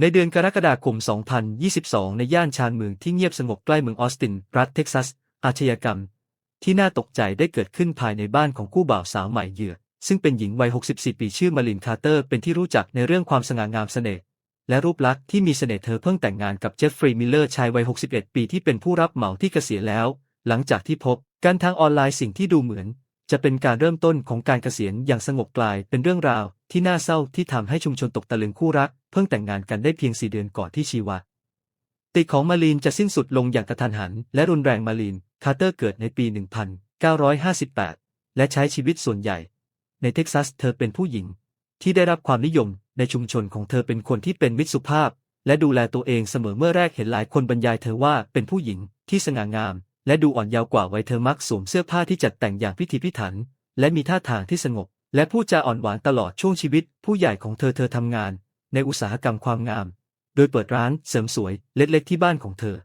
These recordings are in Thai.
ในเดือนกรกฎาคม 2022 ในย่านชานเมืองที่เงียบสงบใกล้เมืองออสติน รัฐเท็กซัส อาชญากรรม ที่น่าตกใจได้เกิดขึ้นภายในบ้านของคู่บ่าวสาวใหม่เหยื่อ ซึ่งเป็นหญิงวัย 64 ปีชื่อมารินคาร์เตอร์ เป็นที่รู้จักในเรื่องความสง่างามเสน่ห์และรูปลักษณ์ที่มีเสน่ห์เธอเพิ่งแต่งงานกับเจฟฟรีย์มิลเลอร์ชายวัย 61 ปีที่เป็นผู้รับเหมาที่เกษียณแล้ว หลังจากที่พบกันทางออนไลน์สิ่งที่ดูเหมือน จะเป็นการเริ่มต้นของการเกษียณอย่างสงบกลายเป็นเรื่องราวที่น่าเศร้าที่ทำให้ชุมชนตกตะลึงคู่รัก เพิ่งแต่งงานกันได้เพียงสี่เดือนก่อนที่ชีวะติของมารีนจะสิ้นสุดลงอย่างกระทันหัน และรุนแรงมารีนคาร์เตอร์เกิดในปี 1958 และใช้ชีวิตส่วนใหญ่ ในเท็กซัสเธอเป็นผู้หญิง ที่ได้รับความนิยมในชุมชนของเธอเป็นคนที่เป็นมิตรสุภาพ และดูแลตัวเองเสมอเมื่อแรกเห็นหลายคนบรรยายเธอว่าเป็นผู้หญิงที่สง่างาม และดูอ่อนเยาว์กว่าวัยเธอมักสวมเสื้อผ้าที่จัดแต่งอย่างพิถีพิถัน และมีท่าทางที่สงบ และพูดจาอ่อนหวานตลอดช่วงชีวิต ผู้ใหญ่ของเธอเธอทำงาน ในอุตสาหกรรมความงาม โดยเปิดร้านเสริมสวยเล็กๆที่บ้านของเธอ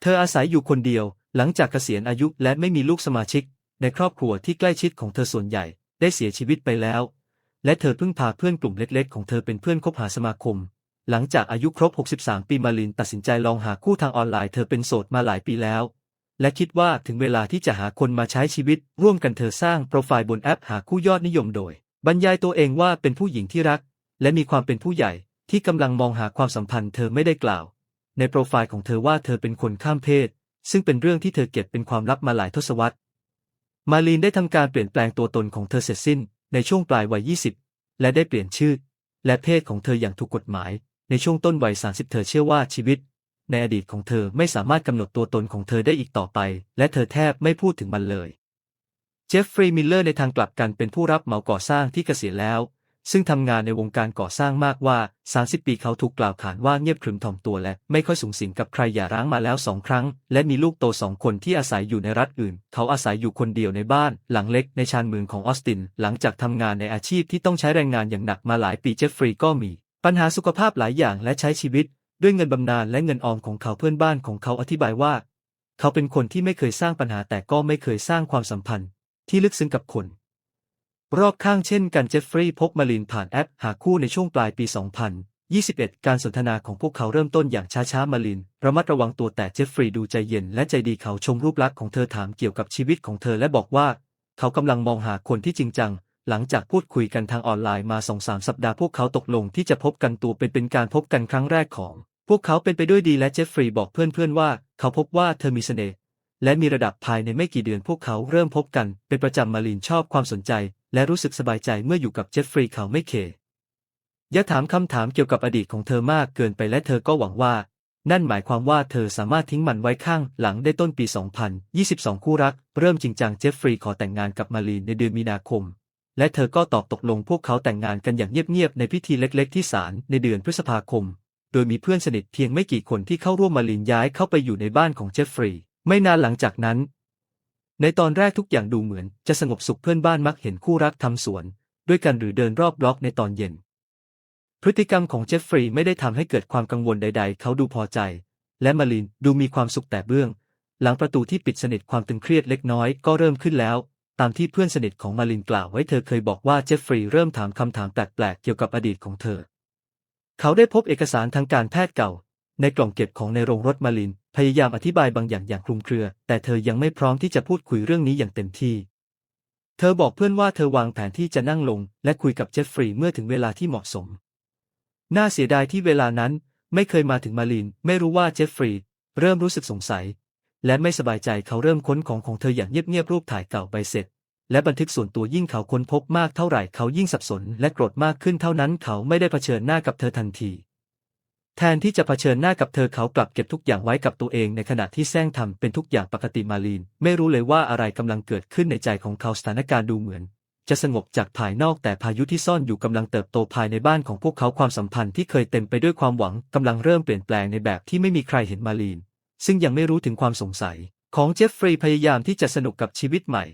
เธออาศัยอยู่คนเดียว หลังจากเกษียณอายุและไม่มีลูกสมาชิก ในครอบครัวที่ใกล้ชิดของเธอส่วนใหญ่ ได้เสียชีวิตไปแล้ว และเธอเพิ่งพาเพื่อนกลุ่มเล็ก ๆ ของเธอเป็นเพื่อนคบหาสมาคมหลังจากอายุครบ 63 ปีมาลินตัดสินใจลองหาคู่ทางออนไลน์เธอเป็นโสดมาหลายปีแล้ว และคิดว่าถึงเวลาที่จะหาคนมาใช้ชีวิต ร่วมกันเธอสร้างโปรไฟล์บนแอปหาคู่ยอดนิยมโดย บรรยายตัวเองว่าเป็นผู้หญิงที่รัก และมีความเป็นผู้ใหญ่ที่กำลังมองหาความสัมพันธ์เธอไม่ได้กล่าว ในโปรไฟล์ของเธอว่าเธอเป็นคนข้ามเพศ ซึ่งเป็นเรื่องที่เธอเก็บเป็นความลับมาหลายทศวรรษ มาลีนได้ทำการเปลี่ยนแปลงตัวตนของเธอเสร็จสิ้น ในช่วงปลายวัย 20 และได้เปลี่ยนชื่อ และเพศของเธออย่างถูกกฎหมาย ในช่วงต้นวัย 30 เธอเชื่อว่าชีวิต ในอดีตของเธอไม่สามารถกำหนดตัวตนของเธอได้อีกต่อไป และเธอแทบไม่พูดถึงมันเลย เจฟฟรีย์มิลเลอร์ในทางกลับกันเป็นผู้รับเหมาก่อสร้างที่เกษียณแล้ว ซึ่งทำงานในวงการก่อสร้างมากว่า 30 ปีเขาถูกกล่าวขานว่าเงียบขรึมถ่อมตัวและไม่ค่อยสูงสิงกับใครอย่าร้างมาแล้วสองครั้ง และมีลูกโตสองคนที่อาศัยอยู่ในรัฐอื่น เขาอาศัยอยู่คนเดียวในบ้าน หลังเล็กในชานเมืองของออสติน หลังจากทำงานในอาชีพที่ต้องใช้แรงงานอย่างหนักมาหลายปีเจฟฟรีย์ก็มี ปัญหาสุขภาพหลายอย่างและใช้ชีวิต ด้วยเงินบำนาญและเงินออมของเขาเพื่อนบ้านของเขาอธิบายว่า เขาเป็นคนที่ไม่เคยสร้างปัญหาแต่ก็ไม่เคยสร้างความสัมพันธ์ ที่ลึกซึ้งกับคน รอบข้างเช่นกันเจฟฟรีย์พบมาลินผ่านแอปหาคู่ในช่วงปลายปี 2021 การสนทนาของพวกเขาเริ่มต้นอย่างช้าๆมาลิน ระมัดระวังตัวแต่เจฟฟรีย์ดูใจเย็นและใจดีเขาชมรูปลักษณ์ของเธอถามเกี่ยวกับชีวิตของเธอและบอกว่า เขากำลังมองหาคนที่จริงจังหลังจากพูดคุยกันทางออนไลน์มาสองสามสัปดาห์พวกเขาตกลงที่จะพบกันตัวเป็นเป็นการพบกันครั้งแรกของ พวกเขาเป็นไปด้วยดีและเจฟฟรีย์บอกเพื่อนๆว่า เขาพบว่าเธอมีเสน่ห์และมีระดับภายในไม่กี่เดือนพวกเขาเริ่มพบกัน เป็นประจำมาลินชอบความสนใจ และรู้สึกสบายใจเมื่ออยู่กับเจฟฟรีย์เขาไม่เคย่าถามคำถามเกี่ยวกับอดีตของเธอมากเกินไปและเธอก็หวังว่า นั่นหมายความว่าเธอสามารถทิ้งมันไว้ข้างหลังได้ต้นปี 2022 คู่รัก เริ่มจริงจังเจฟฟรีย์ขอแต่งงานกับมาลีนในเดือนมีนาคม และเธอก็ตอบตกลงพวกเขาแต่งงานกันอย่างเงียบๆในพิธีเล็กๆที่ศาลในเดือนพฤษภาคม โดยมีเพื่อนสนิทเพียงไม่กี่คนที่เข้าร่วมมาลีนย้ายเข้าไปอยู่ในบ้านของเจฟฟรีย์ไม่นานหลังจากนั้น ในตอนแรกทุกอย่างดูเหมือนจะสงบสุขเพื่อนบ้านมักเห็นคู่รักทำสวน ด้วยกันหรือเดินรอบบล็อกในตอนเย็น พฤติกรรมของเจฟฟรีย์ไม่ได้ทำให้เกิดความกังวลใด ๆ เขาดูพอใจ และมาลินดูมีความสุขแต่เบื้อง หลังประตูที่ปิดสนิทความตึงเครียดเล็กน้อยก็เริ่มขึ้นแล้วตามที่เพื่อนสนิทของมาลินกล่าวไว้เธอเคยบอกว่าเจฟฟรีย์เริ่มถามคำถามแปลกๆเกี่ยวกับอดีตของเธอ เขาได้พบเอกสารทางการแพทย์เก่า ในกล่องเก็บของในโรงรถมาลิน พยายามอธิบายบางอย่างอย่างคลุมเครือ แต่เธอยังไม่พร้อมที่จะพูดคุยเรื่องนี้อย่างเต็มที่ เธอบอกเพื่อนว่าเธอวางแผนที่จะนั่งลง และคุยกับเจฟฟรีย์เมื่อถึงเวลาที่เหมาะสม น่าเสียดายที่เวลานั้นไม่เคยมาถึงมาลิน ไม่รู้ว่าเจฟฟรีย์เริ่มรู้สึกสงสัย และไม่สบายใจเขาเริ่มค้นของของเธออย่างเงียบๆรูปถ่ายเก่าใบเสร็จ และบันทึกส่วนตัวยิ่งเขาค้นพบมากเท่าไหร่เขายิ่งสับสนและโกรธมากขึ้นเท่านั้นเขาไม่ได้เผชิญหน้ากับเธอทันที แทนที่จะเผชิญหน้ากับเธอเขากลับเก็บทุกอย่างไว้กับตัวเองในขณะที่แซงทำเป็นทุกอย่างปกติมาลีน ไม่รู้เลยว่าอะไรกำลังเกิดขึ้นในใจของเขาสถานการณ์ดูเหมือน จะสงบจากภายนอกแต่พายุที่ซ่อนอยู่กำลังเติบโตภายในบ้านของพวกเขาความสัมพันธ์ที่เคยเต็มไปด้วยความหวังกำลังเริ่มเปลี่ยนแปลงในแบบที่ไม่มีใครเห็นมาลีน ซึ่งยังไม่รู้ถึงความสงสัย ของเจฟฟรีย์พยายามที่จะสนุกกับชีวิตใหม่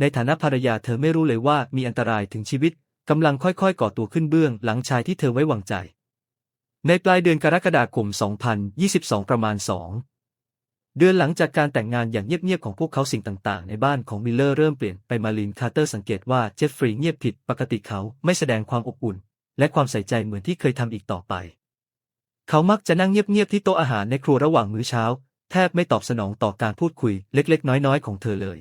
ในฐานะภรรยาเธอไม่รู้เลยว่ามีอันตรายถึงชีวิตกำลังค่อยๆ ก่อตัวขึ้นเบื้องหลังชายที่เธอไว้วางใจ ในปลายเดือนกรกฎาคม 2022 ประมาณ 2 เดือนหลังจากการแต่งงานอย่างเงียบๆ ของพวกเขาสิ่งต่างๆ ในบ้านของมิลเลอร์เริ่มเปลี่ยนไปมาลินคาร์เตอร์สังเกตว่าเจฟฟรีย์เงียบผิดปกติเขาไม่แสดงความอบอุ่น และความใส่ใจเหมือนที่เคยทำอีกต่อไป เขามักจะนั่งเงียบๆ ที่โต๊ะอาหารในครัวระหว่างมื้อเช้า แทบไม่ตอบสนองต่อการพูดคุยเล็กๆ น้อยๆ ของเธอเลย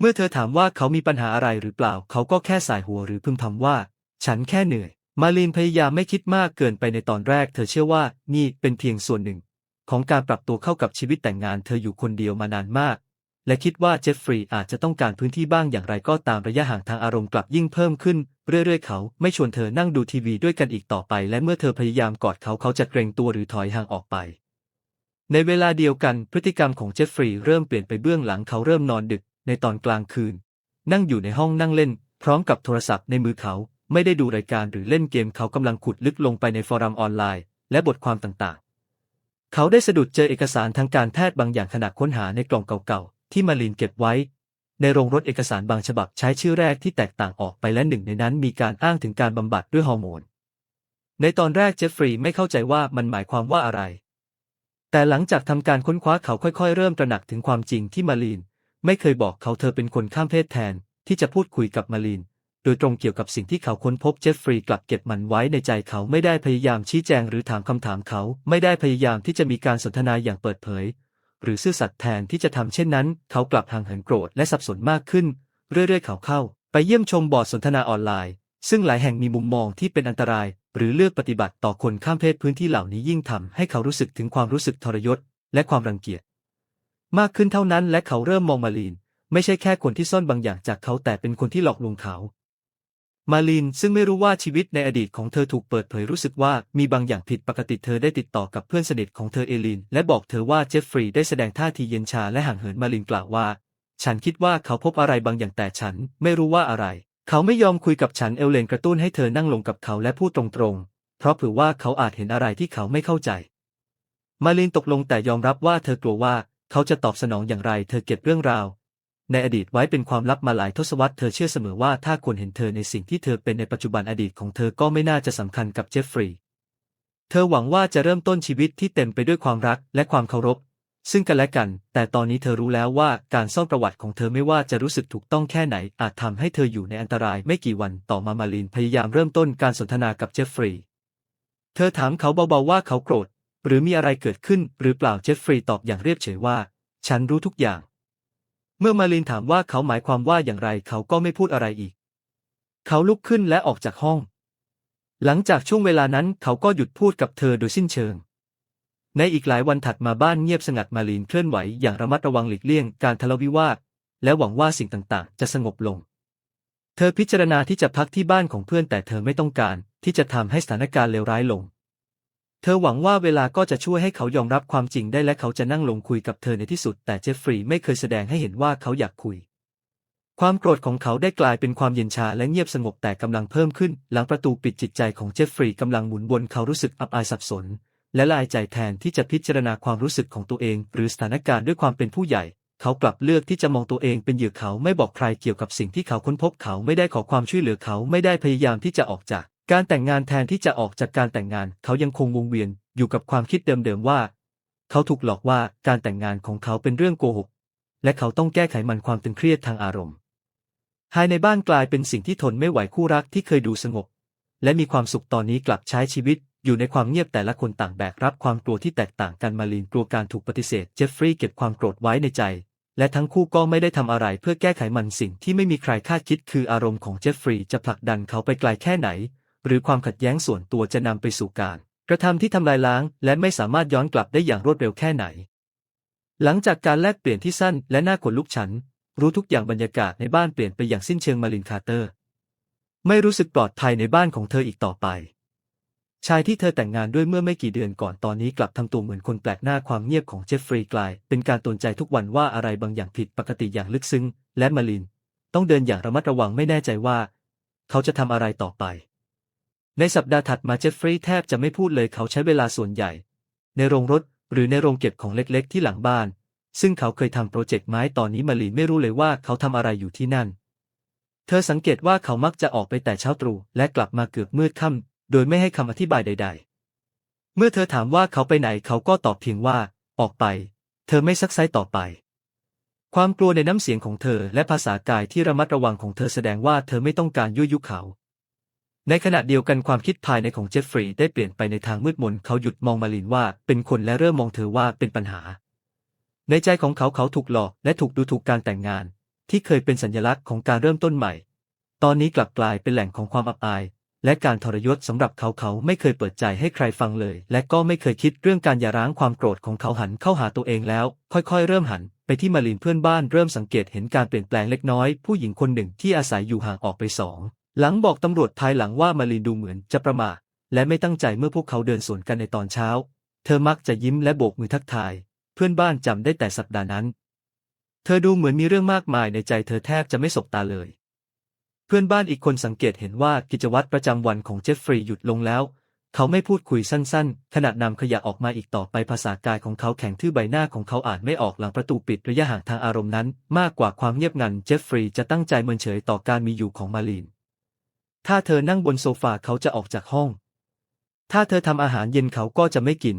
เมื่อเธอถามว่าเขามีปัญหาอะไรหรือเปล่า เขาก็แค่สายหัวหรือพึมพำว่า ฉันแค่เหนื่อย มาลีนพยายามไม่คิดมากเกินไปในตอนแรก เธอเชื่อว่านี่เป็นเพียงส่วนหนึ่ง ของการปรับตัวเข้ากับชีวิตแต่งงาน เธออยู่คนเดียวมานานมาก และคิดว่าเจฟฟรีย์อาจจะต้องการพื้นที่บ้างอย่างไรก็ตามระยะห่างทางอารมณ์กลับยิ่งเพิ่มขึ้น เรื่อยๆ เขาไม่ชวนเธอนั่งดูทีวีด้วยกันอีกต่อไป และเมื่อเธอพยายามกอดเขาเขาจะเกรงตัวหรือถอยห่างออกไปในเวลาเดียวกันพฤติกรรมของเจฟฟรีย์เริ่มเปลี่ยนไปเบื้องหลังเขาเริ่มนอนดึก ในตอนกลางคืน นั่งอยู่ในห้องนั่งเล่น พร้อมกับโทรศัพท์ในมือเขา ไม่ได้ดูรายการหรือเล่นเกมเขากำลังขุดลึกลงไปในฟอรัมออนไลน์ และบทความต่างๆ เขาได้สะดุดเจอเอกสารทางการแพทย์บางอย่างขณะค้นหาในกล่องเก่าๆ ที่มาลินเก็บไว้ ในโรงรถเอกสารบางฉบับใช้ชื่อแรกที่แตกต่างออกไปและหนึ่งในนั้นมีการอ้างถึงการบำบัดด้วยฮอร์โมน ในตอนแรกเจฟฟรีย์ไม่เข้าใจว่ามันหมายความว่าอะไรแต่หลังจากทำการค้นคว้าเขาค่อยๆ เริ่มตระหนักถึงความจริงที่มาลีน ไม่เคยบอกเขาเธอเป็นคนข้ามเพศแทน ที่จะพูดคุยกับมาลีนโดยตรงเกี่ยวกับสิ่งที่เขาค้นพบเจฟฟรีย์กลับเก็บมันไว้ในใจเขาไม่ได้พยายามชี้แจงหรือถามคำถามเขา ไม่ได้พยายามที่จะมีการสนทนาอย่างเปิดเผย หรือซื่อสัตย์แทนที่จะทำเช่นนั้น เขากลับห่างเหินโกรธและสับสนมากขึ้น เรื่อยๆเขาเข้า ไปเยี่ยมชมบอร์ดสนทนาออนไลน์ ซึ่งหลายแห่งมีมุมมองที่เป็นอันตราย หรือเลือกปฏิบัติต่อคนข้ามเพศพื้นที่เหล่านี้ยิ่งทำให้เขารู้สึกถึงความรู้สึกทรยศและความรังเกียจ มากขึ้นเท่านั้นและเขาเริ่มมองมาลีน ไม่ใช่แค่คนที่ซ่อนบางอย่างจากเขาแต่เป็นคนที่หลอกลวงเขา มาลีนซึ่งไม่รู้ว่าชีวิตในอดีตของเธอถูกเปิดเผยรู้สึกว่ามีบางอย่างผิดปกติเธอได้ติดต่อกับเพื่อนสนิทของเธอเอลิน และบอกเธอว่าเจฟฟรีย์ได้แสดงท่าทีเย็นชาและห่างเหินมาลีนกล่าวว่า ฉันคิดว่าเขาพบอะไรบางอย่างแต่ฉันไม่รู้ว่าอะไร เขาไม่ยอมคุยกับฉันเอลเลนกระตุ้นให้เธอนั่งลงกับเขาและพูดตรงๆ เพราะเผื่อว่าเขาอาจเห็นอะไรที่เขาไม่เข้าใจ มาลีนตกลงแต่ยอมรับว่าเธอกลัวว่า เขาจะตอบสนองอย่างไร เธอเก็บเรื่องราว ในอดีตไว้เป็นความลับมาหลายทศวรรษเธอเชื่อเสมอว่าถ้าคนเห็นเธอในสิ่งที่เธอเป็นในปัจจุบันอดีตของเธอก็ไม่น่าจะสำคัญกับเจฟฟรีย์เธอหวังว่าจะเริ่มต้นชีวิตที่เต็มไปด้วยความรักและความเคารพ ซึ่งกันและกัน แต่ตอนนี้เธอรู้แล้วว่าการซ่อนประวัติของเธอไม่ว่าจะรู้สึกถูกต้องแค่ไหน อาจทำให้เธออยู่ในอันตรายไม่กี่วันต่อมามาลีนพยายามเริ่มต้นการสนทนากับเจฟฟรีย์เธอถามเขาเบาๆว่าเขาโกรธ หรือมีอะไรเกิดขึ้นหรือเปล่าเจฟฟรีย์ตอบอย่างเรียบเฉยว่า ฉันรู้ทุกอย่าง เมื่อมาลีนถามว่าเขาหมายความว่าอย่างไรเขาก็ไม่พูดอะไรอีก เขาลุกขึ้นและออกจากห้อง หลังจากช่วงเวลานั้นเขาก็หยุดพูดกับเธอโดยสิ้นเชิง ในอีกหลายวันถัดมาบ้านเงียบสงัดมาลีนเคลื่อนไหวอย่างระมัดระวังหลีกเลี่ยงการทะเลาะวิวาทและหวังว่าสิ่งต่างๆ จะสงบลง เธอพิจารณาที่จะพักที่บ้านของเพื่อนแต่เธอไม่ต้องการที่จะทำให้สถานการณ์เลวร้ายลง เธอหวังว่าเวลาก็จะช่วยให้เขายอมรับความจริงได้และเขาจะนั่งลงคุยกับเธอในที่สุด แต่เจฟฟรีย์ไม่เคยแสดงให้เห็นว่าเขาอยากคุย ความโกรธของเขาได้กลายเป็นความเย็นชาและเงียบสงบแต่กำลังเพิ่มขึ้น หลังประตูปิดจิตใจของเจฟฟรีย์กำลังหมุนวนเขารู้สึกอับอายสับสน และลายใจแทนที่จะพิจารณาความรู้สึกของตัวเอง หรือสถานการณ์ด้วยความเป็นผู้ใหญ่ เขากลับเลือกที่จะมองตัวเองเป็นเหยื่อเขาไม่บอกใครเกี่ยวกับสิ่งที่เขาค้นพบเขาไม่ได้ขอความช่วยเหลือเขาไม่ได้พยายามที่จะออกจาก การแต่งงานแทนที่จะออกจากการแต่งงาน เขายังคงวงเวียนอยู่กับความคิดเดิมๆว่า เขาถูกหลอกว่าการแต่งงานของเขาเป็นเรื่องโกหก และเขาต้องแก้ไขมันความตึงเครียดทางอารมณ์ภายในบ้านกลายเป็นสิ่งที่ทนไม่ไหวคู่รักที่เคยดูสงบ และมีความสุขตอนนี้กลับใช้ชีวิต อยู่ในความเงียบแต่ละคนต่างแบกรับความกลัวที่แตกต่างกันมาลีนกลัวการถูกปฏิเสธเจฟฟรีย์เก็บความโกรธไว้ในใจ และทั้งคู่ก็ไม่ได้ทำอะไรเพื่อแก้ไขมันสิ่งที่ไม่มีใครคาดคิดคืออารมณ์ของเจฟฟรีย์จะผลักดันเขาไปไกลแค่ไหน หรือความขัดแย้งส่วนตัวจะนำไปสู่การ กระทำที่ทำลายล้าง และไม่สามารถย้อนกลับได้อย่างรวดเร็วแค่ไหน หลังจากการแลกเปลี่ยนที่สั้นและน่าขนลุกฉัน รู้ทุกอย่างบรรยากาศในบ้านเปลี่ยนไปอย่างสิ้นเชิงมาลินคาร์เตอร์ ไม่รู้สึกปลอดภัยในบ้านของเธออีกต่อไป ชายที่เธอแต่งงานด้วยเมื่อไม่กี่เดือนก่อนตอนนี้กลับทำตัวเหมือนคนแปลกหน้าความเงียบของเจฟฟรีย์กลายเป็นการตนใจทุกวันว่าอะไรบางอย่างผิดปกติอย่างลึกซึ้งและมาลิน ต้องเดินอย่างระมัดระวังไม่แน่ใจว่า เขาจะทำอะไรต่อไป ในสัปดาห์ถัดมาเจฟฟรีย์แทบจะไม่พูดเลยเขาใช้เวลาส่วนใหญ่ ในโรงรถหรือในโรงเก็บของเล็กๆ ที่หลังบ้าน ซึ่งเขาเคยทำโปรเจกต์ไม้ตอนนี้มาลีไม่รู้เลยว่าเขาทำอะไรอยู่ที่นั่น เธอสังเกตว่าเขามักจะออกไปแต่เช้าตรู่และกลับมาเกือบมืดค่ำโดยไม่ให้คำอธิบายใด ๆ เมื่อเธอถามว่าเขาไปไหนเขาก็ตอบเพียงว่า ออกไป เธอไม่ซักไซต่อไปความกลัวในน้ำเสียงของเธอและภาษากายที่ระมัดระวังของเธอแสดงว่าเธอไม่ต้องการยั่วยุเขา ในขณะเดียวกันความคิดภายในของเจฟฟรีย์ได้เปลี่ยนไปในทางมืดมนเขาหยุดมองมาลินว่าเป็นคนและเริ่มมองเธอว่าเป็นปัญหา ในใจของเขาเขาถูกหลอกและถูกดูถูกการแต่งงาน ที่เคยเป็นสัญลักษณ์ของการเริ่มต้นใหม่ ตอนนี้กลับกลายเป็นแหล่งของความอับอาย และการทรยศสำหรับเขาเขาไม่เคยเปิดใจให้ใครฟังเลย และก็ไม่เคยคิดเรื่องการหย่าร้างความโกรธของเขาหันเข้าหาตัวเองแล้ว ค่อยๆ เริ่มหันไปที่มาลินเพื่อนบ้านเริ่มสังเกตเห็นการเปลี่ยนแปลงเล็กน้อย ผู้หญิงคนหนึ่งที่อาศัยอยู่ห่างออกไปสอง หลังบอกตำรวจภายหลังว่ามาลินดูเหมือนจะประมาทและไม่ตั้งใจเมื่อพวกเขาเดินสวนกันในตอนเช้า เธอมักจะยิ้มและโบกมือทักทาย เพื่อนบ้านจำได้แต่สัปดาห์นั้น เธอดูเหมือนมีเรื่องมากมายในใจเธอแทบจะไม่สบตาเลย เพื่อนบ้านอีกคนสังเกตเห็นว่ากิจวัตรประจำวันของเจฟฟรีย์หยุดลงแล้ว เขาไม่พูดคุยสั้นๆ ขณะนำขยะออกมาอีกต่อไปภาษากายของเขาแข็งทื่อใบหน้าของเขาอ่านไม่ออกหลังประตูปิดระยะห่างทางอารมณ์นั้น มากกว่าความเงียบงันเจฟฟรีย์จะตั้งใจเมินเฉยต่อการมีอยู่ของมาลีน ถ้าเธอนั่งบนโซฟาเขาจะออกจากห้อง ถ้าเธอทำอาหารเย็นเขาก็จะไม่กิน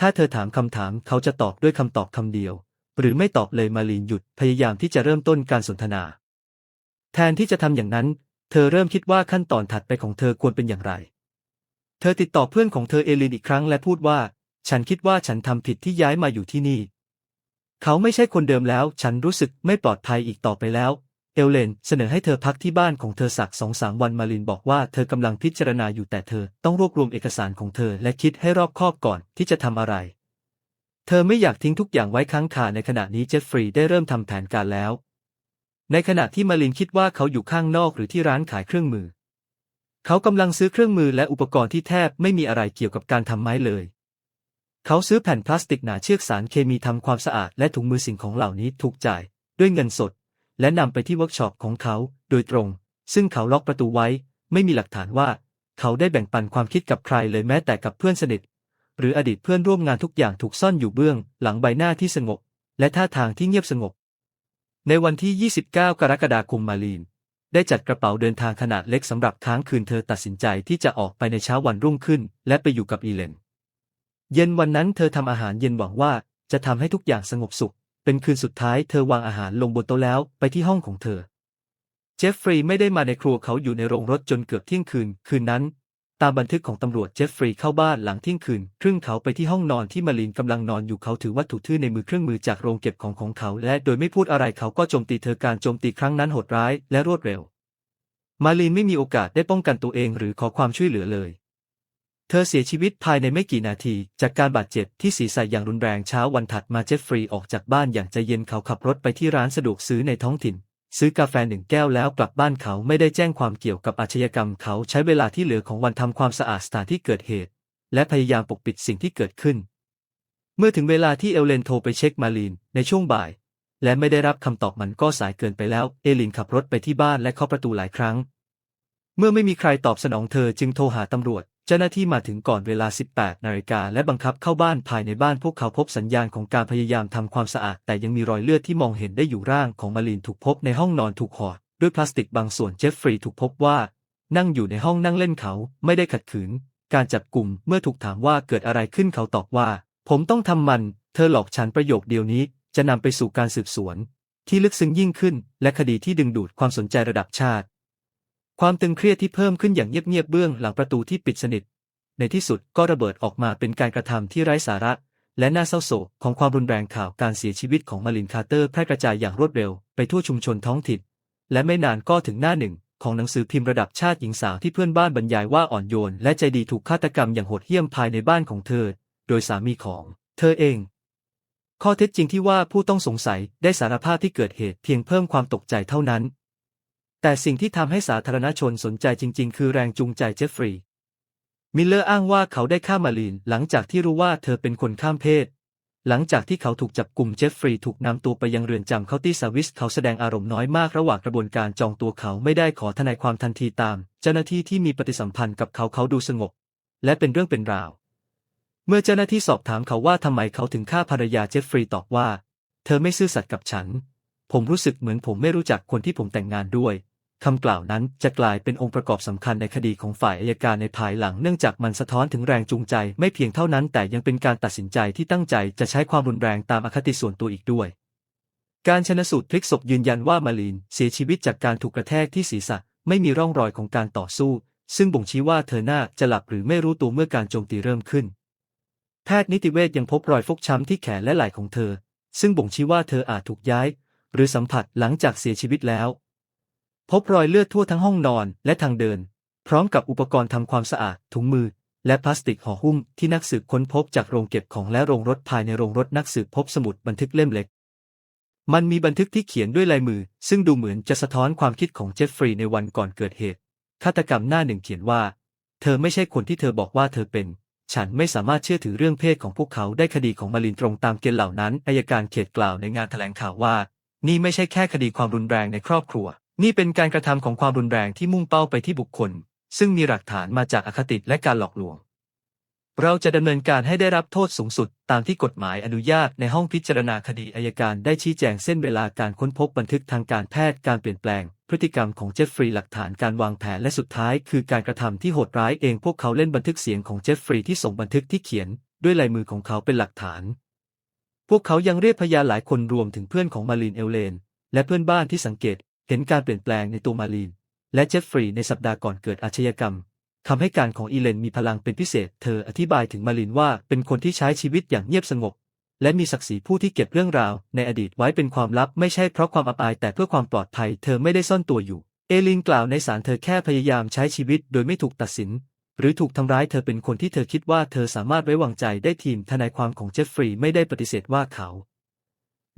ถ้าเธอถามคำถามเขาจะตอบด้วยคำตอบคำเดียว หรือไม่ตอบเลยมาลีนหยุดพยายามที่จะเริ่มต้นการสนทนา แทนที่จะทำอย่างนั้น เธอเริ่มคิดว่าขั้นตอนถัดไปของเธอควรเป็นอย่างไร เธอติดต่อเพื่อนของเธอเอลินอีกครั้งและพูดว่า ฉันคิดว่าฉันทำผิดที่ย้ายมาอยู่ที่นี่ เขาไม่ใช่คนเดิมแล้ว ฉันรู้สึกไม่ปลอดภัยอีกต่อไปแล้ว เอลเลนเสนอให้เธอพักที่บ้านของเธอสักสองสามวันมาลินบอกว่าเธอกำลังพิจารณาอยู่แต่เธอต้องรวบรวมเอกสารของเธอและคิดให้รอบคอบก่อนที่จะทำอะไร เธอไม่อยากทิ้งทุกอย่างไว้ค้างคาในขณะนี้เจฟฟรีย์ได้เริ่มทำแผนการแล้ว ในขณะที่มาลินคิดว่าเขาอยู่ข้างนอกหรือที่ร้านขายเครื่องมือ เขากำลังซื้อเครื่องมือและอุปกรณ์ที่แทบไม่มีอะไรเกี่ยวกับการทำไม้เลยเขาซื้อแผ่นพลาสติกหนาเชือกสารเคมีทำความสะอาดและถุงมือสิ่งของเหล่านี้ถูกจ่ายด้วยเงินสด และนำไปที่เวิร์กช็อปของเขาโดยตรง ซึ่งเขาล็อกประตูไว้ ไม่มีหลักฐานว่า เขาได้แบ่งปันความคิดกับใครเลยแม้แต่กับเพื่อนสนิท หรืออดีตเพื่อนร่วมงานทุกอย่างถูกซ่อนอยู่เบื้อง หลังใบหน้าที่สงบ และท่าทางที่เงียบสงบ ในวันที่ 29 กรกฎาคมมาลีน ได้จัดกระเป๋าเดินทางขนาดเล็กสำหรับค้างคืนเธอตัดสินใจที่จะออกไปในเช้าวันรุ่งขึ้น และไปอยู่กับอีเลนเย็นวันนั้นเธอทำอาหารเย็นหวังว่าจะทำให้ทุกอย่างสงบสุข เป็นคืนสุดท้ายเธอวางอาหารลงบนโต๊ะแล้วไปที่ห้องของเธอ เจฟฟรีย์ไม่ได้มาในครัวเขาอยู่ในโรงรถจนเกือบเที่ยงคืน คืนนั้น ตามบันทึกของตำรวจเจฟฟรีย์เข้าบ้านหลังเที่ยงคืน ครึ่งเขาไปที่ห้องนอนที่มาลีนกำลังนอนอยู่เขาถือวัตถุทื่อในมือเครื่องมือจากโรงเก็บของของเขา และโดยไม่พูดอะไรเขาก็โจมตีเธอการโจมตีครั้งนั้นโหดร้ายและรวดเร็ว มาลีนไม่มีโอกาสได้ป้องกันตัวเองหรือขอความช่วยเหลือเลย เธอเสียชีวิตภายในไม่กี่นาที จากการบาดเจ็บที่ศีรษะอย่างรุนแรงเช้าวันถัดมาเจฟฟรีย์ออกจากบ้านอย่างใจเย็นเขาขับรถไปที่ร้านสะดวกซื้อในท้องถิ่น ซื้อกาแฟหนึ่งแก้วแล้วกลับบ้านเขาไม่ได้แจ้งความเกี่ยวกับอาชญากรรมเขาใช้เวลาที่เหลือของวันทำความสะอาดสถานที่เกิดเหตุ และพยายามปกปิดสิ่งที่เกิดขึ้น เมื่อถึงเวลาที่เอลเลนโทรไปเช็คมาลีนในช่วงบ่าย และไม่ได้รับคำตอบมันก็สายเกินไปแล้ว เอลินขับรถไปที่บ้านและเคาะประตูหลายครั้ง เมื่อไม่มีใครตอบสนองเธอจึงโทรหาตำรวจ เจ้าหน้าที่มาถึงก่อนเวลา 18 นาฬิกาและบังคับเข้าบ้านภายในบ้านพวกเขาพบสัญญาณของการพยายามทำความสะอาด แต่ยังมีรอยเลือดที่มองเห็นได้อยู่ร่างของมาลีนถูกพบในห้องนอนถูกห่อด้วยพลาสติกบางส่วนเจฟฟรีย์ถูกพบว่า นั่งอยู่ในห้องนั่งเล่นเขาไม่ได้ขัดขืน การจับกลุ่มเมื่อถูกถามว่าเกิดอะไรขึ้นเขาตอบว่า ผมต้องทำมัน เธอหลอกฉันประโยคเดียวนี้ จะนำไปสู่การสืบสวน ที่ลึกซึ้งยิ่งขึ้น และคดีที่ดึงดูดความสนใจระดับชาติ ความตึงเครียดที่เพิ่มขึ้นอย่างเงียบๆเบื้องหลังประตูที่ปิดสนิท ในที่สุดก็ระเบิดออกมาเป็นการกระทำที่ไร้สาระ และน่าเศร้าโศกของความรุนแรงข่าวการเสียชีวิตของมารินคาร์เตอร์แพร่กระจายอย่างรวดเร็วไปทั่วชุมชนท้องถิ่น และไม่นานก็ถึงหน้าหนึ่งของหนังสือพิมพ์ระดับชาติหญิงสาวที่เพื่อนบ้านบรรยายว่าอ่อนโยน และใจดีถูกฆาตกรรมอย่างโหดเหี้ยมภายในบ้านของเธอ โดยสามีของ เธอเอง ข้อเท็จจริงที่ว่าผู้ต้องสงสัยได้สารภาพที่เกิดเหตุเพียงเพิ่มความตกใจเท่านั้น แต่สิ่งที่ทำให้สาธารณชนสนใจจริง ๆ คือแรงจูงใจเจฟฟรีย์มิลเลอร์อ้างว่าเขาได้ฆ่ามาลีนหลังจากที่รู้ว่าเธอเป็นคนข้ามเพศ หลังจากที่เขาถูกจับกลุ่มเจฟฟรีย์ถูกนำตัวไปยังเรือนจำเคาน์ตี้สวิสเขาแสดงอารมณ์น้อยมากระหว่างกระบวนการจองตัวเขาไม่ได้ขอทนายความทันทีตาม เจ้าหน้าที่ที่มีปฏิสัมพันธ์กับเขาเขาดูสงบ และเป็นเรื่องเป็นราว เมื่อเจ้าหน้าที่สอบถามเขาว่าทำไมเขาถึงฆ่าภรรยาเจฟฟรีย์ตอบว่า เธอไม่ซื่อสัตย์กับฉัน ผมรู้สึกเหมือนผมไม่รู้จักคนที่ผมแต่งงานด้วย คำกล่าวนั้นจะกลายเป็นองค์ประกอบสำคัญในคดีของฝ่ายอายการในภายหลังเนื่องจากมันสะท้อนถึงแรงจูงใจไม่เพียงเท่านั้นแต่ยังเป็นการตัดสินใจที่ตั้งใจจะใช้ความรุนแรงตามอคติส่วนตัวอีกด้วย การชนสูตรพลิกศพยืนยันว่ามาลีนเสียชีวิตจากการถูกกระแทกที่ศีรษะ ไม่มีร่องรอยของการต่อสู้ ซึ่งบ่งชี้ว่าเธอหน่าจะหลับหรือไม่รู้ตัวเมื่อการโจมตีเริ่มขึ้น แพทย์นิติเวชยังพบรอยฟกช้ำที่แขนและไหล่ของเธอ ซึ่งบ่งชี้ว่าเธออาจถูกย้าย หรือสัมผัสหลังจากเสียชีวิตแล้ว พบรอยเลือดทั่วทั้งห้องนอนและทางเดิน พร้อมกับอุปกรณ์ทำความสะอาด ถุงมือ และพลาสติกห่อหุ้มที่นักสืบค้นพบจากโรงเก็บของและโรงรถภายในโรงรถนักสืบพบสมุดบันทึกเล่มเล็ก มันมีบันทึกที่เขียนด้วยลายมือ ซึ่งดูเหมือนจะสะท้อนความคิดของเจฟฟรีย์ในวันก่อนเกิดเหตุฆาตกรรมหน้าหนึ่งเขียนว่า เธอไม่ใช่คนที่เธอบอกว่าเธอเป็น ฉันไม่สามารถเชื่อถือเรื่องเพศของพวกเขาได้คดีของมารินตรงตามเกณฑ์เหล่านั้นอายการเขตกล่าวในงานแถลงข่าวว่า นี่ไม่ใช่แค่คดีความรุนแรงในครอบครัว นี่เป็นการกระทำของความรุนแรงที่มุ่งเป้าไปที่บุคคล ซึ่งมีหลักฐานมาจากอคติและการหลอกลวง เราจะดำเนินการให้ได้รับโทษสูงสุด ตามที่กฎหมายอนุญาตในห้องพิจารณาคดีอายการได้ชี้แจงเส้นเวลาการค้นพบบันทึกทางการแพทย์การเปลี่ยนแปลง พฤติกรรมของเจฟฟรีย์หลักฐานการวางแผนและสุดท้าย คือการกระทำที่โหดร้ายเองพวกเขาเล่นบันทึกเสียงของเจฟฟรีย์ที่ส่งบันทึกที่เขียน ด้วยลายมือของเขาเป็นหลักฐาน พวกเขายังเรียกพยานหลายคนรวมถึงเพื่อนของมารีนเอลเลนและเพื่อนบ้านที่สังเกต เห็นการเปลี่ยนแปลงในตัวมารีน และเจฟฟรีย์ในสัปดาห์ก่อนเกิดอาชญากรรมคำให้การของอีเลนมีพลังเป็นพิเศษ เธออธิบายถึงมารินว่าเป็นคนที่ใช้ชีวิตอย่างเงียบสงบ และมีศักดิ์ศรีผู้ที่เก็บเรื่องราว ในอดีตไว้เป็นความลับไม่ใช่เพราะความอับอายแต่เพื่อความปลอดภัย เธอไม่ได้ซ่อนตัวอยู่ เอลินกล่าวในศาลเธอแค่พยายามใช้ชีวิตโดยไม่ถูกตัดสิน หรือถูกทำร้ายเธอเป็นคนที่เธอคิดว่าเธอสามารถไว้วางใจได้ทีมทนายความของเจฟฟรีย์ไม่ได้ปฏิเสธว่าเขา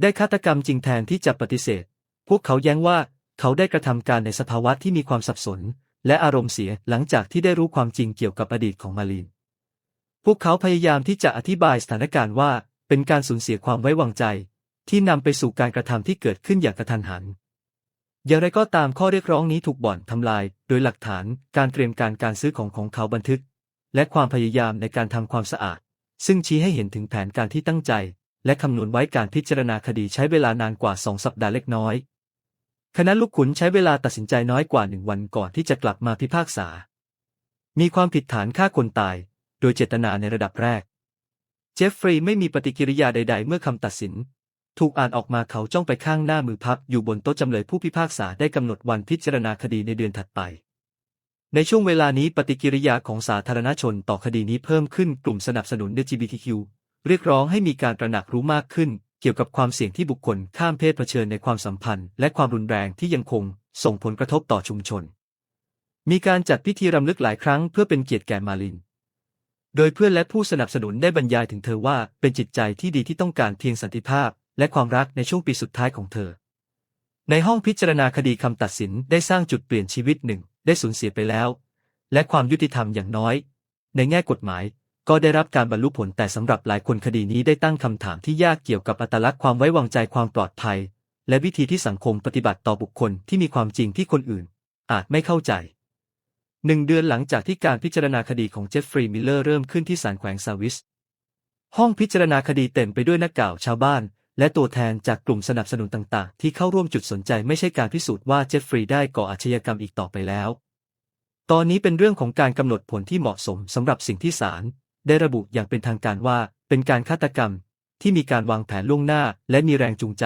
ได้ฆาตกรรมจริงแทนที่จะปฏิเสธ พวกเขาแย้งว่า เขาได้กระทำการในสภาวะที่มีความสับสน และอารมณ์เสียหลังจากที่ได้รู้ความจริงเกี่ยวกับอดีตของมาลีน พวกเขาพยายามที่จะอธิบายสถานการณ์ว่า เป็นการสูญเสียความไว้วางใจ ที่นำไปสู่การกระทำที่เกิดขึ้นอย่างกระทันหัน อย่างไรก็ตามข้อเรียกร้องนี้ถูกบ่อนทำลาย โดยหลักฐานการเตรียมการการซื้อของของเขาบันทึก และความพยายามในการทำความสะอาด ซึ่งชี้ให้เห็นถึงแผนการที่ตั้งใจ และคำนวณไว้การพิจารณาคดีใช้เวลานานกว่าสองสัปดาห์เล็กน้อย คณะลูกขุนใช้เวลาตัดสินใจน้อยกว่าหนึ่งวันก่อนที่จะกลับมาพิพากษา มีความผิดฐานฆ่าคนตาย โดยเจตนาในระดับแรก เจฟฟรีย์ไม่มีปฏิกิริยาใด ๆ เมื่อคำตัดสิน ถูกอ่านออกมาเขาจ้องไปข้างหน้ามือพับอยู่บนโต๊ะจำเลยผู้พิพากษาได้กำหนดวันพิจารณาคดีในเดือนถัดไป ในช่วงเวลานี้ปฏิกิริยาของสาธารณชนต่อคดีนี้เพิ่มขึ้นกลุ่มสนับสนุน LGBTQ เรียกร้องให้มีการตระหนักรู้มากขึ้น เกี่ยวกับความเสี่ยงที่บุคคลข้ามเพศเผชิญในความสัมพันธ์ และความรุนแรงที่ยังคงส่งผลกระทบต่อชุมชน มีการจัดพิธีรำลึกหลายครั้งเพื่อเป็นเกียรติแก่มาลิน โดยเพื่อนและผู้สนับสนุนได้บรรยายถึงเธอว่าเป็นจิตใจที่ดีที่ต้องการเพียงสันติภาพ และความรักในช่วงปีสุดท้ายของเธอ ในห้องพิจารณาคดีคำตัดสินได้สร้างจุดเปลี่ยนชีวิตหนึ่งได้สูญเสียไปแล้ว และความยุติธรรมอย่างน้อย ในแง่กฎหมาย ก็ได้รับการบรรลุผลแต่สำหรับหลายคนคดีนี้ได้ตั้งคำถามที่ยากเกี่ยวกับอัตลักษณ์ความไว้วางใจความปลอดภัย และวิธีที่สังคมปฏิบัติต่อบุคคลที่มีความจริงที่คนอื่น อาจไม่เข้าใจหนึ่งเดือนหลังจากที่การพิจารณาคดีของเจฟฟรีย์มิลเลอร์เริ่มขึ้นที่ศาลแขวงซาวิส ห้องพิจารณาคดีเต็มไปด้วยนักกล่าวชาวบ้าน และตัวแทนจากกลุ่มสนับสนุนต่างๆ ที่เข้าร่วมจุดสนใจไม่ใช่การพิสูจน์ว่าเจฟฟรีย์ได้ก่ออาชญากรรมอีกต่อไปแล้ว ตอนนี้เป็นเรื่องของการกำหนดผลที่เหมาะสมสำหรับสิ่งที่ศาล ได้ระบุอย่างเป็นทางการว่าเป็นการฆาตกรรมที่มีการวางแผนล่วงหน้า และมีแรงจูงใจ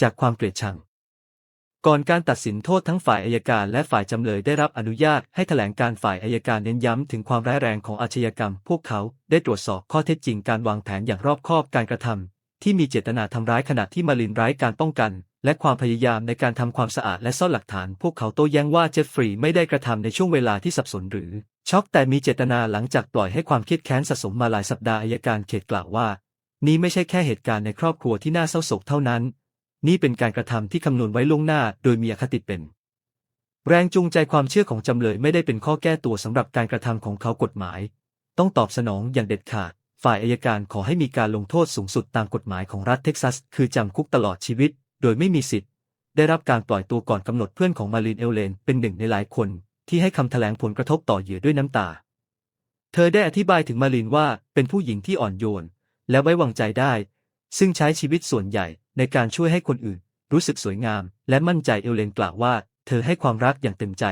จากความเกลียดชัง ก่อนการตัดสินโทษทั้งฝ่ายอายการและฝ่ายจำเลยได้รับอนุญาตให้แถลงการฝ่ายอายการเน้นย้ำถึงความร้ายแรงของอาชญากรรม พวกเขาได้ตรวจสอบข้อเท็จจริงการวางแผนอย่างรอบคอบการกระทำที่มีเจตนาทำร้ายขณะที่มารินร้ายการป้องกัน และความพยายามในการทำความสะอาดและซ่อนหลักฐาน พวกเขาโต้แย้งว่าเจฟฟรีย์ไม่ได้กระทำในช่วงเวลาที่สับสนหรือ ช็อกแต่มีเจตนาหลังจากปล่อยให้ความเครียดแค้นสะสมมาหลายสัปดาห์อายการเขตกล่าวว่า นี้ไม่ใช่แค่เหตุการณ์ในครอบครัวที่น่าเศร้าโศกเท่านั้น นี่เป็นการกระทำที่คำนวณไว้ล่วงหน้า โดยมีอคติเป็นแรงจูงใจความเชื่อของจำเลยไม่ได้เป็นข้อแก้ตัวสำหรับการกระทำของเขากฎหมาย ต้องตอบสนองอย่างเด็ดขาด ฝ่ายอายการขอให้มีการลงโทษสูงสุดตามกฎหมายของรัฐเท็กซัส คือจำคุกตลอดชีวิต โดยไม่มีสิทธิ์ ได้รับการปล่อยตัวก่อนกำหนดเพื่อนของมารินเอลเลน เป็นหนึ่งในหลายคนที่ให้คำแถลงผลกระทบต่อเหยื่อด้วยน้ำตา เธอได้อธิบายถึงมารินว่าเป็นผู้หญิงที่อ่อนโยน และไว้วางใจได้ ซึ่งใช้ชีวิตส่วนใหญ่ในการช่วยให้คนอื่น รู้สึกสวยงาม และมั่นใจเอลเลนกล่าวว่า เธอให้ความรักอย่างเต็มใจ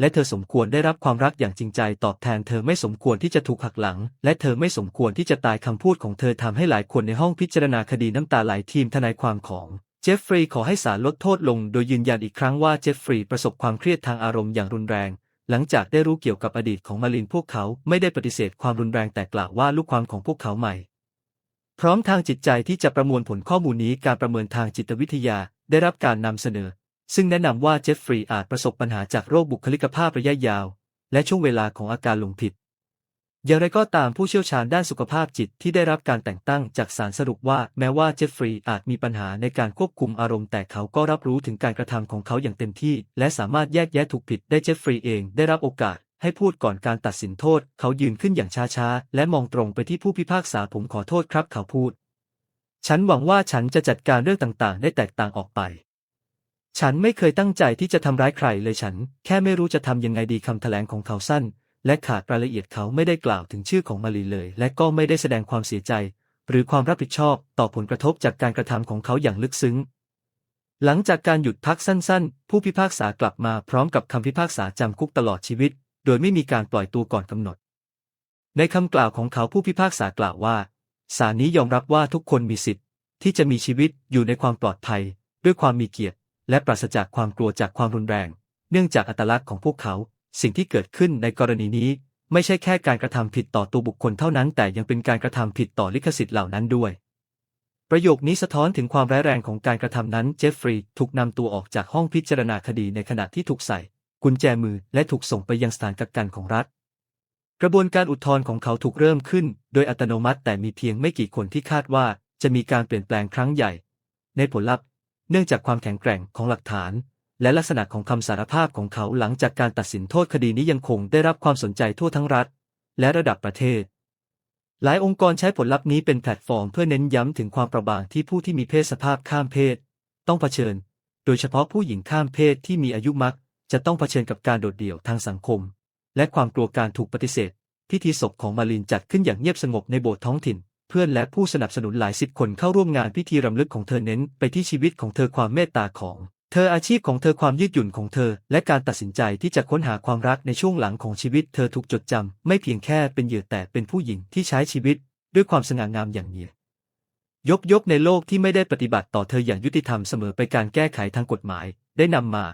และเธอสมควรได้รับความรักอย่างจริงใจ ตอบแทนเธอไม่สมควรที่จะถูกหักหลัง และเธอไม่สมควรที่จะตายคำพูดของเธอทำให้หลายคนในห้องพิจารณาคดีน้ำตาไหลทีมทนายความของ จฟฟรีย์ขอให้ศาลลดโทษลงโดยยืนยันอีกครั้งว่าเจฟฟรีย์ประสบความเครียดทางอารมณ์อย่างรุนแรง หลังจากได้รู้เกี่ยวกับอดีตของมาลินพวกเขาไม่ได้ปฏิเสธความรุนแรงแต่กล่าวว่าลูกความของพวกเขาใหม่ พร้อมทางจิตใจที่จะประมวลผลข้อมูลนี้การประเมินทางจิตวิทยาได้รับการนำเสนอ ซึ่งแนะนำว่าเจฟฟรีย์อาจประสบปัญหาจากโรคบุคลิกภาพระยะยาว และช่วงเวลาของอาการหลงผิด อย่างไรก็ตามผู้เชี่ยวชาญด้านสุขภาพจิตที่ได้รับการแต่งตั้งจากสารสรุปว่าแม้ว่าเจฟฟรีย์อาจมีปัญหาในการควบคุมอารมณ์แต่เขาก็รับรู้ถึงการกระทำของเขาอย่างเต็มที่ และสามารถแยกแยะถูกผิดได้เจฟฟรีย์เองได้รับโอกาสให้พูดก่อนการตัดสินโทษ เขายืนขึ้นอย่างช้าๆ และมองตรงไปที่ผู้พิพากษาผมขอโทษครับ เขาพูด ฉันหวังว่าฉันจะจัดการเรื่องต่างๆ ได้แตกต่างออกไป ฉันไม่เคยตั้งใจที่จะทำร้ายใครเลยฉัน แค่ไม่รู้จะทำยังไงดีคำแถลงของเขาสั้น และขาดรายละเอียดเขาไม่ได้กล่าวถึงชื่อของมารีเลย และก็ไม่ได้แสดงความเสียใจ หรือความรับผิดชอบต่อผลกระทบจากการกระทำของเขาอย่างลึกซึ้ง หลังจากการหยุดพักสั้นๆ ผู้พิพากษากลับมาพร้อมกับคำพิพากษาจำคุกตลอดชีวิต โดยไม่มีการปล่อยตัวก่อนกำหนด ในคำกล่าวของเขาผู้พิพากษากล่าวว่าศาลนี้ยอมรับว่าทุกคนมีสิทธิ์ ที่จะมีชีวิตอยู่ในความปลอดภัย ด้วยความมีเกียรติ และปราศจากความกลัวจากความรุนแรง เนื่องจากอัตลักษณ์ของพวกเขา สิ่งที่เกิดขึ้นในกรณีนี้ ไม่ใช่แค่การกระทำผิดต่อตัวบุคคลเท่านั้น แต่ยังเป็นการกระทำผิดต่อลิขสิทธิ์เหล่านั้นด้วย ประโยคนี้สะท้อนถึงความร้ายแรงของการกระทำนั้นเจฟฟรีย์ถูกนำตัวออกจากห้องพิจารณาคดีในขณะที่ถูกใส่ กุญแจมือและถูกส่งไปยังสถานกักกันของรัฐ กระบวนการอุทธรณ์ของเขาถูกเริ่มขึ้น โดยอัตโนมัติแต่มีเพียงไม่กี่คนที่คาดว่าจะมีการเปลี่ยนแปลงครั้งใหญ่ ในผลลัพธ์ เนื่องจากความแข็งแกร่งของหลักฐาน และลักษณะของคำสารภาพของเขาหลังจากการตัดสินโทษคดีนี้ยังคงได้รับความสนใจทั่วทั้งรัฐ และระดับประเทศ หลายองค์กรใช้ผลลัพธ์นี้เป็นแพลตฟอร์มเพื่อเน้นย้ำถึงความประบางที่ผู้ที่มีเพศสภาพข้ามเพศ ต้องเผชิญ โดยเฉพาะผู้หญิงข้ามเพศที่มีอายุมักจะต้องเผชิญกับการโดดเดี่ยวทางสังคม และความกลัวการถูกปฏิเสธ พิธีศพของมารินจัดขึ้นอย่างเงียบสงบในโบสถ์ท้องถิ่น เพื่อนและผู้สนับสนุนหลายสิบคนเข้าร่วมงานพิธีรำลึกของเธอเน้นไปที่ชีวิตของเธอความเมตตาของ เธออาชีพของเธอความยืดหยุ่นของเธอ และการตัดสินใจที่จะค้นหาความรักในช่วงหลังของชีวิต เธอถูกจดจำไม่เพียงแค่เป็นเหยื่อแต่เป็นผู้หญิงที่ใช้ชีวิต ด้วยความสง่างามอย่างเนียยกยกในโลกที่ไม่ได้ปฏิบัติต่อเธออย่างยุติธรรมเสมอไปการแก้ไขทางกฎหมาย ได้นำมา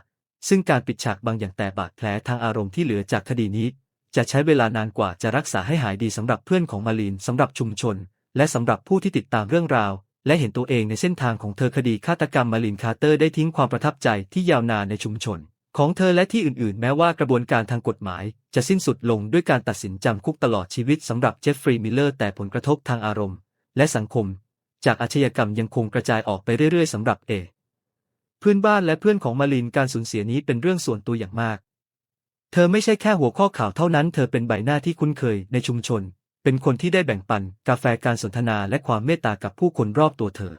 ซึ่งการปิดฉากบางอย่างแต่บาดแผลทางอารมณ์ที่เหลือจากคดีนี้ จะใช้เวลานานกว่าจะรักษาให้หายดีสำหรับเพื่อนของมาลีนสำหรับชุมชน และสำหรับผู้ที่ติดตามเรื่องราว และเห็นตัวเองในเส้นทางของเธอคดีฆาตกรรมมาลินคาร์เตอร์ได้ทิ้งความประทับใจที่ยาวนานในชุมชน ของเธอและที่อื่นๆ แม้ว่ากระบวนการทางกฎหมาย จะสิ้นสุดลงด้วยการตัดสินจำคุกตลอดชีวิตสำหรับเจฟฟรีย์มิลเลอร์แต่ผลกระทบทางอารมณ์ และสังคม จากอาชญากรรมยังคงกระจายออกไปเรื่อยๆสำหรับเอเพื่อนบ้านและเพื่อนของมาลินการสูญเสียนี้เป็นเรื่องส่วนตัวอย่างมาก เธอไม่ใช่แค่หัวข้อข่าวเท่านั้น เธอเป็นใบหน้าที่คุ้นเคยในชุมชน เป็นคนที่ได้แบ่งปันกาแฟการสนทนาและความเมตตากับผู้คนรอบตัวเธอ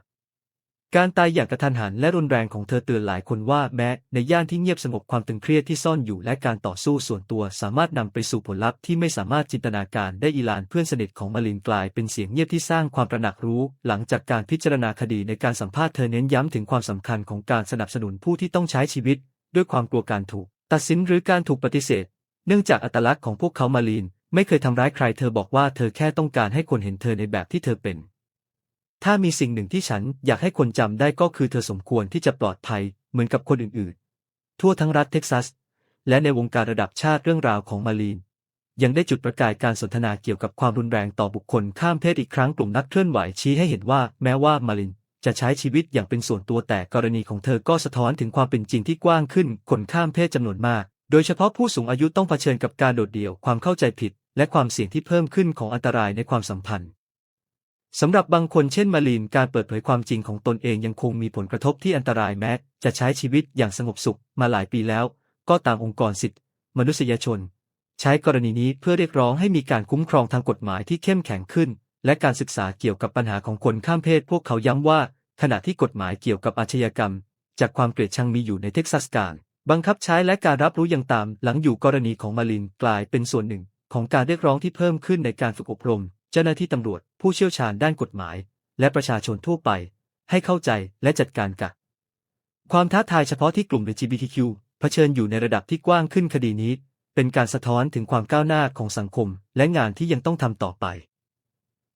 การตายอย่างกระทันหันและรุนแรงของเธอเตือนหลายคนว่าแม้ในย่านที่เงียบสงบความตึงเครียดที่ซ่อนอยู่และการต่อสู้ส่วนตัวสามารถนำไปสู่ผลลัพธ์ที่ไม่สามารถจินตนาการได้อีลานเพื่อนสนิทของมาลินกลายเป็นเสียงเงียบที่สร้างความตระหนักรู้ หลังจากการพิจารณาคดีในการสัมภาษณ์เธอเน้นย้ำถึงความสำคัญของการสนับสนุนผู้ที่ต้องใช้ชีวิต ด้วยความกลัวการถูก ตัดสินหรือการถูกปฏิเสธ เนื่องจากอัตลักษณ์ของพวกเขามาลีน ไม่เคยทำร้ายใครเธอบอกว่าเธอแค่ต้องการให้คนเห็นเธอในแบบที่เธอเป็น ถ้ามีสิ่งหนึ่งที่ฉันอยากให้คนจำได้ก็คือเธอสมควรที่จะปลอดภัยเหมือนกับคนอื่นๆ ทั่วทั้งรัฐเท็กซัส และในวงการระดับชาติเรื่องราวของมาลีน ยังได้จุดประกายการสนทนาเกี่ยวกับความรุนแรงต่อบุคคลข้ามเพศอีกครั้งกลุ่มนักเคลื่อนไหวชี้ให้เห็นว่าแม้ว่ามาลินจะใช้ชีวิตอย่างเป็นส่วนตัวแต่กรณีของเธอก็สะท้อนถึงความเป็นจริงที่กว้างขึ้นคนข้ามเพศจำนวนมาก โดยเฉพาะผู้สูงอายุต้องเผชิญกับการโดดเดี่ยวความเข้าใจผิด และความเสี่ยงที่เพิ่มขึ้นของอันตรายในความสัมพันธ์สำหรับบางคนเช่นมาลีนการเปิดเผยความจริงของตนเองยังคงมีผลกระทบที่อันตรายแม้ จะใช้ชีวิตอย่างสงบสุขมาหลายปีแล้ว ก็ตามองค์กรสิทธิมนุษยชน ใช้กรณีนี้เพื่อเรียกร้องให้มีการคุ้มครองทางกฎหมายที่เข้มแข็งขึ้น และการศึกษาเกี่ยวกับปัญหาของคนข้ามเพศ พวกเขาย้ำว่า ขณะที่กฎหมายเกี่ยวกับอาชญากรรม จากความเกลียดชังมีอยู่ในเท็กซัสการ บังคับใช้และการรับรู้อย่างตาม หลังอยู่กรณีของมาลินกลายเป็นส่วนหนึ่ง ของการเรียกร้องที่เพิ่มขึ้นในการฝึกอบรม เจ้าหน้าที่ตำรวจ ผู้เชี่ยวชาญด้านกฎหมาย และประชาชนทั่วไป ให้เข้าใจและจัดการกับ ความท้าทายเฉพาะที่กลุ่ม LGBTQ เผชิญอยู่ในระดับที่กว้างขึ้นคดีนี้ เป็นการสะท้อนถึงความก้าวหน้าของสังคม และงานที่ยังต้องทำต่อไป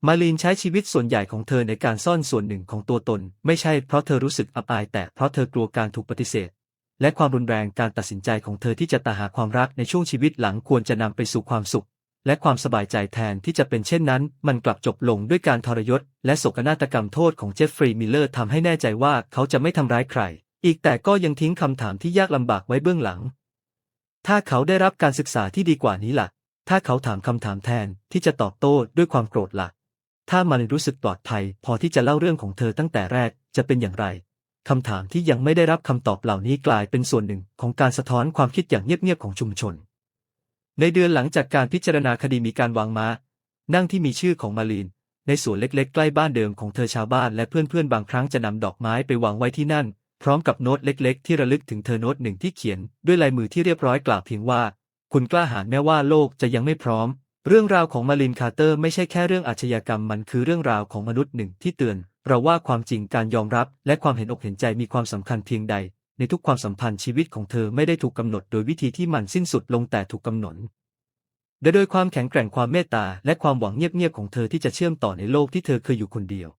มาลีนใช้ชีวิตส่วนใหญ่ของเธอในการซ่อนส่วนหนึ่งของตัวตน ไม่ใช่เพราะเธอรู้สึกอับอายแต่เพราะเธอกลัวการถูกปฏิเสธ และความรุนแรงการตัดสินใจของเธอที่จะตาหาความรักในช่วงชีวิตหลังควรจะนำไปสู่ความสุข และความสบายใจแทนที่จะเป็นเช่นนั้น มันกลับจบลงด้วยการทรยศ และโศกนาฏกรรมโทษของเจฟฟรีย์มิลเลอร์ทำให้แน่ใจว่าเขาจะไม่ทำร้ายใคร อีกแต่ก็ยังทิ้งคำถามที่ยากลำบากไว้เบื้องหลัง ถ้าเขาได้รับการศึกษาที่ดีกว่านี้ล่ะ ถ้าเขาถามคำถามแทนที่จะตอบโต้ด้วยความโกรธล่ะ ถ้ามันรู้สึกปลอดภัย พอที่จะเล่าเรื่องของเธอตั้งแต่แรกจะเป็นอย่างไร คำถามที่ยังไม่ได้รับคำตอบเหล่านี้กลายเป็นส่วนหนึ่งของการสะท้อนความคิดอย่างเงียบๆของชุมชน ในเดือนหลังจากการพิจารณาคดีมีการวางม้า นั่งที่มีชื่อของมาลีน ในสวนเล็กๆ ใกล้บ้านเดิมของเธอชาวบ้านและเพื่อนๆ บางครั้งจะนำดอกไม้ไปวางไว้ที่นั่น พร้อมกับโน้ตเล็กๆ ที่ระลึกถึงเธอโน้ตหนึ่งที่เขียน ด้วยลายมือที่เรียบร้อยกล่าวเพียงว่า คุณกล้าหาญแม้ว่าโลกจะยังไม่พร้อม เรื่องราวของมารินคาร์เตอร์ไม่ใช่แค่เรื่องอาชญากรรมมันคือเรื่องราวของมนุษย์หนึ่งที่เตือน เราว่าความจริงการยอมรับและความเห็นอกเห็นใจมีความสำคัญเพียงใด ในทุกความสัมพันธ์ชีวิตของเธอไม่ได้ถูกกำหนดโดยวิธีที่มันสิ้นสุดลงแต่ถูกกำหนดโดยโดยความแข็งแกร่งความเมตตาและความหวังเงียบๆของเธอที่จะเชื่อมต่อในโลกที่เธอเคยอยู่คนเดียว